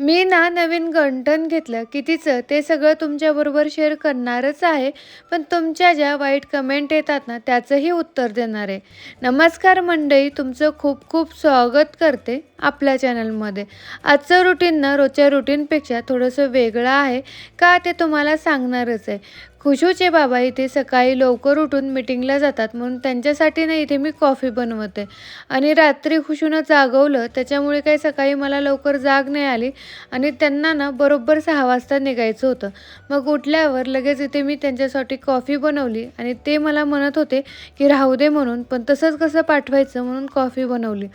मी ना नवीन गंठण घेतलं कितीचं? ते सगळं तुमच्याबरोबर शेअर करणारच आहे पण तुमच्या ज्या वाईट कमेंट येतात ना त्याचंही उत्तर देणार आहे. नमस्कार मंडळी तुमचं खूप खूप स्वागत करते आपल्या चॅनलमध्ये आजचं रुटीन ना रोजच्या रुटीनपेक्षा थोडंसं वेगळं आहे का ते तुम्हाला सांगणारच आहे. खुशूचे बाबा इथे सकाळी लवकर उठून मिटिंगला जातात. म्हणून त्यांच्यासाठी ना इथे मी कॉफी बनवते. आणि रात्री खुशूनं जागवलं त्याच्यामुळे काही सकाळी मला लवकर जाग नाही आली. आणि त्यांना ना बरोबर सहा वाजता निघायचं होतं. मग उठल्यावर लगेच इथे मी त्यांच्यासाठी कॉफी बनवली. आणि ते मला म्हणत होते की राहू दे म्हणून पण तसंच कसं पाठवायचं? म्हणून कॉफी बनवली.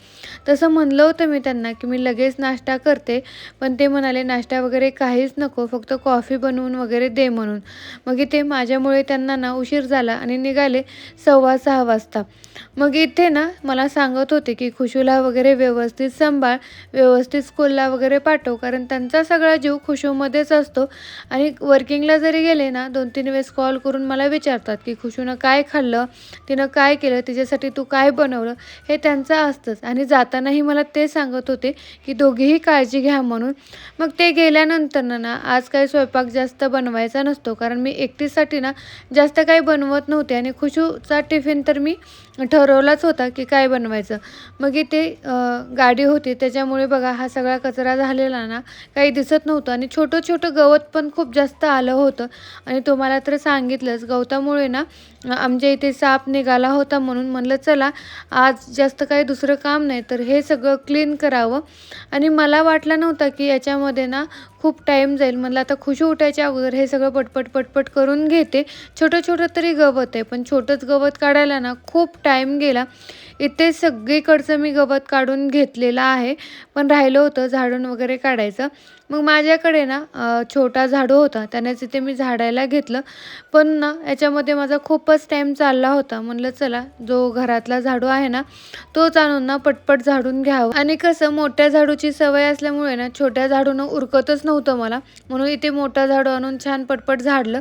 तसं म्हणलं होतं मी त्यांना की मी लगेच नाश्ता करते. पण ते म्हणाले नाश्ता वगैरे काहीच नको फक्त कॉफी बनवून वगैरे दे म्हणून. मग इथे माझ्यामुळे त्यांना ना उशीर झाला आणि निघाले सव्वा सहा वाजता. मग इथे ना मला सांगत होते की खुशूला वगैरे व्यवस्थित सांभाळ व्यवस्थित स्कूलला वगैरे पाठव कारण त्यांचा सगळा जीव खुशूमध्येच असतो. आणि वर्किंगला जरी गेले ना दोन तीन वेळेस कॉल करून मला विचारतात की खुशूनं काय खाल्लं तिनं काय केलं तिच्यासाठी तू काय बनवलं हे त्यांचं असतंच. आणि जातानाही मला ते सांगत होते की दोघीही काळजी घ्या म्हणून. मग ते गेल्यानंतर ना आज काही स्वयंपाक जास्त बनवायचा नसतो कारण मी एकटी एकटीसाठी ना जास्त काही बनवत नव्हते आणि खुशूचा टिफिन तर मी ठरवलाच होता की काय बनवायचं. मग इथे गाडी होती. त्याच्यामुळे बघा हा सगळा कचरा झालेला ना काही दिसत नव्हतं. आणि छोटं छोटं गवत पण खूप जास्त आलं होतं. आणि तुम्हाला तर सांगितलंच गवतामुळे ना आमच्या इथे साप निघाला होता म्हणून म्हणलं चला आज जास्त काही दुसरं काम नाही तर हे सगळं क्लीन करावं. आणि मला वाटलं नव्हतं की याच्यामध्ये ना खूप टाईम जाईल. म्हणलं आता खुशी उठायच्या अगोदर हे सगळं पटपट पटपट करून घेते. छोटं छोटं तरी गवत आहे. पण छोटंच गवत काढायला ना खूप टाईम गेला इथे सगळीकडचं मी गवत काढून घेतलेलं आहे. पण राहिलं होतं झाडून वगैरे काढायचं. मग माझ्याकडे ना छोटा झाडू होता. त्याने तिथे मी झाडायला घेतलं. पण ना याच्यामध्ये माझा खूपच टाईम चालला होता. म्हणलं चला जो घरातला झाडू आहे ना तोच आणून ना पटपट झाडून घ्यावं. आणि कसं मोठ्या झाडूची सवय असल्यामुळे ना छोट्या झाडूनं उरकतच नव्हतं मला. म्हणून इथे मोठा झाडू आणून छान पटपट झाडलं.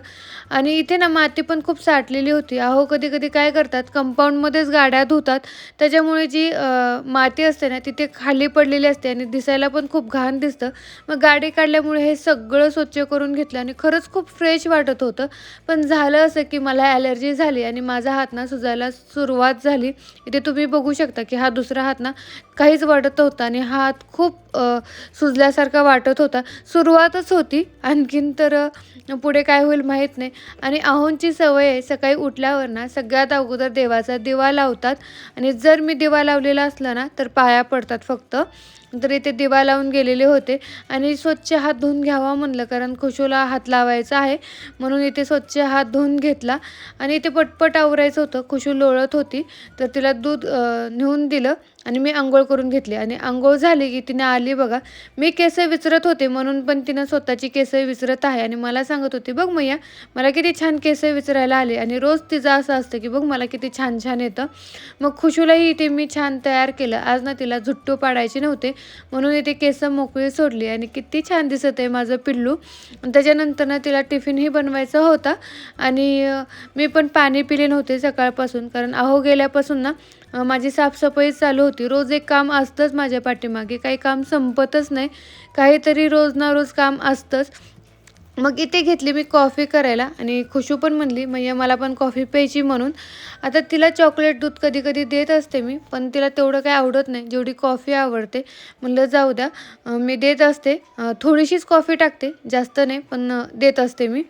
आणि इथे ना माती पण खूप साठलेली होती. अहो कधी कधी काय करतात कंपाऊंडमध्येच गाड्या धुतात. त्याच्यामुळे जी माती असते ना तिथे खाली पडलेली असते आणि दिसायला पण खूप घाण दिसतं. मग गाडी काढल्यामुळे हे सगळं स्वच्छ करून घेतलं आणि खरंच खूप फ्रेश वाटत होतं. पण झालं असं की मला ॲलर्जी झाली आणि माझा हात ना सुजायला सुरुवात झाली. इथे तुम्ही बघू शकता की हा दुसरा हात ना काहीच वाटत होता आणि हा हात खूप सुजल्यासारखा वाटत होता. सुरुवातच होती. आणखीन तर पुढे काय होईल माहीत नाही. आणि आहोंची सवय आहे सकाळी उठल्यावर ना सगळ्यात अगोदर देवाचा दिवा लावतात. आणि जर मी दिवा लावलेला असला ना तर पाया पडतात फक्त. तर इथे दिवा लावून गेलेले होते. आणि स्वच्छ हात धुवून घ्यावा म्हणलं कारण खुशूला हात लावायचा आहे. म्हणून इथे स्वच्छ हात धुवून घेतला. आणि इथे पटपट आवरायचं होतं. खुशू लोळत होती. तर तिला दूध नेऊन दिलं. आणि मी आंघोळ करून घेतली. आणि आंघोळ झाली की तिने आली बघा मी केस विचरत होते म्हणून पण तिनं स्वतःची केस विचरत आहे. आणि मला सांगत होती बघ मैया मला किती छान केस विचरायला आले आणि रोज तिचं असं असतं की बघ मला किती छान छान येतं. मग खुशूलाही इथे मी छान तयार केलं. आज ना तिला झुट्टू पाडायचे नव्हते. म्हणून इथे केस मोकळी सोडली. आणि किती छान दिसत आहे माझं पिल्लू. त्याच्यानंतर ना तिला टिफिनही बनवायचा होता. आणि मी पण पाणी पिले नव्हते सकाळपासून. कारण अहो गेल्यापासून ना माझी साफसफाई चालू होती. रोज एक काम असतंच माझ्या पाठीमागे. काही काम संपतच नाही. काहीतरी रोज ना रोज काम असतंच. मग इथे घेतली मी कॉफी करायला आणि खुशू पण म्हणली म्हणजे मला पण कॉफी प्यायची म्हणून. आता तिला चॉकलेट दूध कधी कधी देत असते मी पण तिला तेवढं काही आवडत नाही. जेवढी कॉफी आवडते. म्हणलं जाऊ द्या. मी देत असते. थोडीशीच कॉफी टाकते. जास्त नाही पण देत असते मी.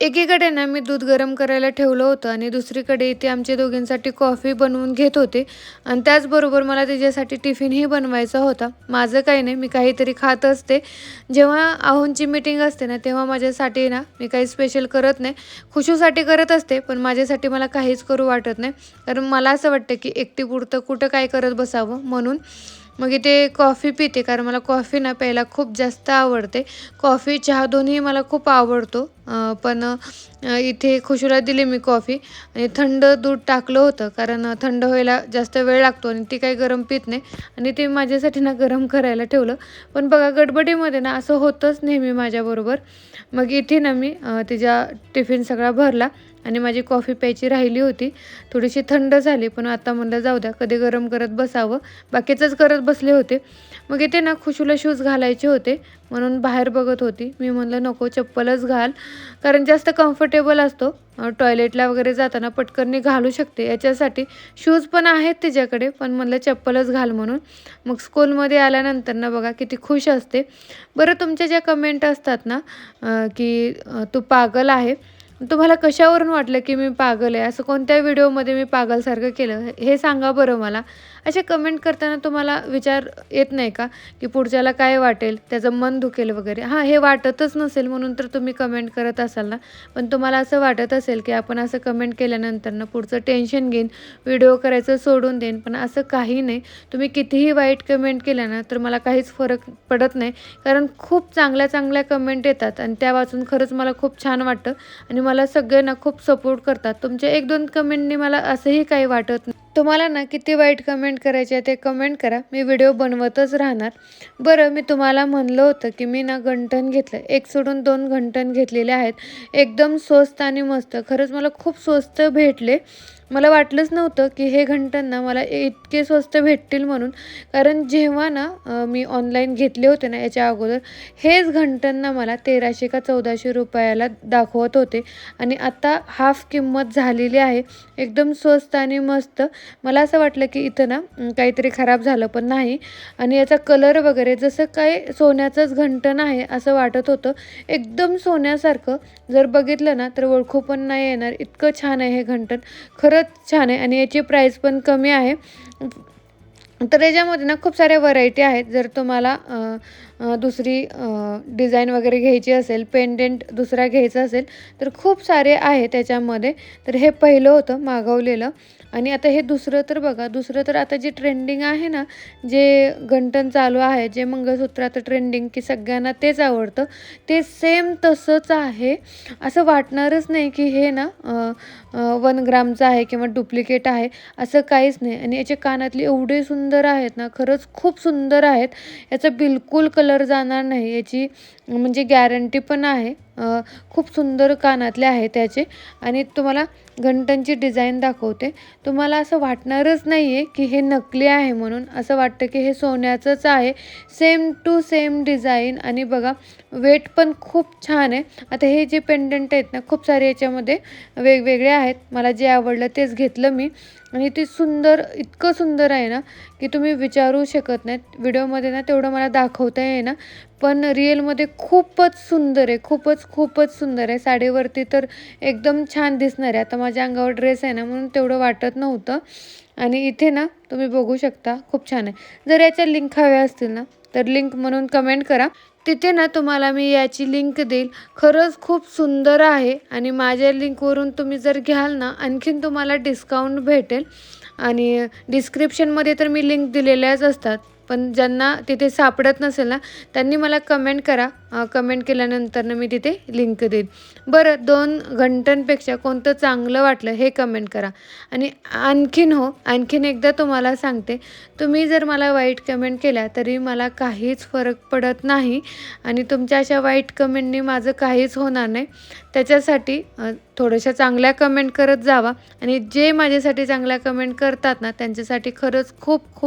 एकीकडे ना मी दूध गरम करायला ठेवलं होतं आणि दुसरीकडे इथे आमच्या दोघींसाठी कॉफी बनवून घेत होते. आणि त्याचबरोबर मला तिच्यासाठी टिफिनही बनवायचा होता. माझं काही नाही मी काहीतरी खात असते. जेव्हा आहोंची मीटिंग असते ना तेव्हा माझ्यासाठी ना मी काही स्पेशल करत नाही. खुशूसाठी करत असते पण माझ्यासाठी मला काहीच करू वाटत नाही. कारण मला असं वाटतं की एकटीपुरतं कुठं काय करत बसावं म्हणून मग इथे कॉफी पिते. कारण मला कॉफी ना प्यायला खूप जास्त आवडते. कॉफी चहा दोन्ही मला खूप आवडतो. पण इथे खुशीला दिली मी कॉफी. आणि थंड दूध टाकलं होतं कारण थंड व्हायला जास्त वेळ लागतो आणि ती काही गरम पित नाही. आणि ते माझ्यासाठी ना गरम करायला ठेवलं. पण बघा गडबडीमध्ये ना असं होतंच नेहमी माझ्याबरोबर. मग इथे ना मी तिच्या टिफिन सगळा भरला आणि माझी कॉफी प्यायची राहिली होती. थोडीशी थंड झाली पण आता म्हणलं जाऊ द्या कधी गरम करत बसावं. बाकीचंच करत बसले होते. मग इथे ना खुशूला शूज घालायचे होते म्हणून बाहेर बघत होती. मी म्हणलं नको चप्पलच घाल. कारण जास्त कम्फर्टेबल असतो. टॉयलेटला वगैरे जाताना पटकन घालू शकते. याच्यासाठी शूज पण आहेत तिच्याकडे पण म्हणलं चप्पलच घाल म्हणून. मग स्कूलमध्ये आल्यानंतर ना बघा किती खुश असते. बरं तुमच्या ज्या कमेंट असतात ना की तू पागल आहे. तुम्हाला कशावरून वाटलं की मी पागल आहे? असं कोणत्या व्हिडिओमध्ये मी पागलसारखं केलं? हे सांगा बरं मला. असे कमेंट करताना तुम्हाला विचार येत नाही का? की पुढच्याला काय वाटेल? त्याचं मन दुखेल वगैरे. हां हे वाटतच नसेल म्हणून तर तुम्ही कमेंट करत असाल ना? पण तुम्हाला असं वाटत असेल की आपण असं कमेंट केल्यानंतर ना पुढचं टेन्शन घेईन व्हिडिओ करायचं सोडून देईन पण असं काही नाही. तुम्ही कितीही वाईट कमेंट केल्या ना तर मला काहीच फरक पडत नाही. कारण खूप चांगल्या चांगल्या कमेंट येतात आणि त्या वाचून खरंच मला खूप छान वाटतं. आणि मला सगळ्यांना खूप सपोर्ट करतात. तुमच्या एक दोन कमेंटनी मला असंही काही वाटत नाही. तुम्हाला ना किती वाईट कमेंट करायचे आहे ते कमेंट करा. मी व्हिडिओ बनवतच राहणार. बरं मी तुम्हाला म्हणलं होतं की मी ना घंटन घेतलं. एक सोडून दोन घंटन घेतलेले आहेत. एकदम स्वस्त आणि मस्त. खरंच मला खूप स्वस्त भेटले. मला वाटलंच नव्हतं की हे घंटांना मला इतके स्वस्त भेटतील म्हणून. कारण जेव्हा ना मी ऑनलाईन घेतले होते ना याच्या अगोदर हेच घंटांना मला तेराशे का चौदाशे रुपयाला दाखवत होते. आणि आता हाफ किंमत झालेली आहे. एकदम स्वस्त आणि मस्त. मला असं वाटलं की इथं ना काहीतरी खराब झालं पण नाही. आणि याचा कलर वगैरे जसं काय सोन्याचंच घंटण आहे असं वाटत होतं. एकदम सोन्यासारखं. जर बघितलं ना तर ओळखू पण नाही येणार. इतकं छान आहे हे घंटण खरंच छान आहे आणि याची प्राईस पण कमी आहे. तर याच्यामध्ये ना खूप साऱ्या व्हरायटी आहेत. जर तुम्हाला दुसरी डिझाईन वगैरे घ्यायची असेल पेंडेंट दुसरा घ्यायचा असेल तर खूप सारे आहे त्याच्यामध्ये. तर हे पहिलं होतं मागवलेलं. आणि आता हे दुसरं तर बघा दुसरं तर आता जे ट्रेंडिंग आहे ना जे घंटन चालू आहे जे मंगळसूत्र आता ट्रेंडिंग की सगळ्यांना तेच आवडतं ते सेम तसंच आहे. असं वाटणारच नाही की हे ना वन ग्रामचं आहे किंवा डुप्लिकेट आहे असं काहीच नाही. आणि याचे कानातले एवढे सुंदर आहेत ना खरंच खूप सुंदर आहेत. याचा बिलकुल कलर कलर जाणार नाही. याची म्हणजे गॅरंटी पण आहे. खूप सुंदर कानातले आहे त्याचे. आणि तुम्हाला घंटांची डिझाईन दाखवते. तुम्हाला असं वाटणारच नाही आहे की हे नकली आहे म्हणून. असं वाटतं की हे सोन्याचंच आहे. सेम टू सेम डिझाईन आणि बघा वेट पण खूप छान आहे. आता हे जे पेंडंट आहेत ना खूप सारे याच्यामध्ये वेगवेगळे आहेत. मला जे आवडलं तेच घेतलं मी. आणि ते सुंदर इतकं सुंदर आहे ना की तुम्ही विचारू शकत नाहीत. व्हिडिओमध्ये ना तेवढं मला दाखवता येईना. पण रिअलमध्ये खूपच सुंदर आहे खूपच खूपच सुंदर आहे. साडीवरती तर एकदम छान दिसणार आहे. आता माझ्या अंगावर ड्रेस आहे ना म्हणून तेवढं वाटत नव्हतं. आणि इथे ना तुम्ही बघू शकता खूप छान आहे. जर याच्या लिंक हव्या असतील ना तर लिंक म्हणून कमेंट करा. तिथे ना तुम्हाला मी याची लिंक देईल. खरंच खूप सुंदर आहे. आणि माझ्या लिंकवरून तुम्ही जर घ्याल ना आणखीन तुम्हाला डिस्काउंट भेटेल. आणि डिस्क्रिप्शनमध्ये तर मी लिंक दिलेल्याच असतात. पण ज्यांना तिथे सापडत नसेल ना त्यांनी मला कमेंट करा. कमेंट केल्यानंतरनं मी तिथे लिंक देईन. बरं दोन घंटांपेक्षा कोणतं चांगलं वाटलं हे कमेंट करा. आणि आणखीन हो आणखीन एकदा तुम्हाला सांगते. तुम्ही जर मला वाईट कमेंट केल्या तरी मला काहीच फरक पडत नाही. आणि तुमच्या अशा वाईट कमेंटनी माझं काहीच होणार नाही. त्याच्यासाठी थोड्याशा चांगल्या कमेंट करत जावा. आणि जे माझ्यासाठी चांगल्या कमेंट करतात ना त्यांच्यासाठी खरंच खूप खूप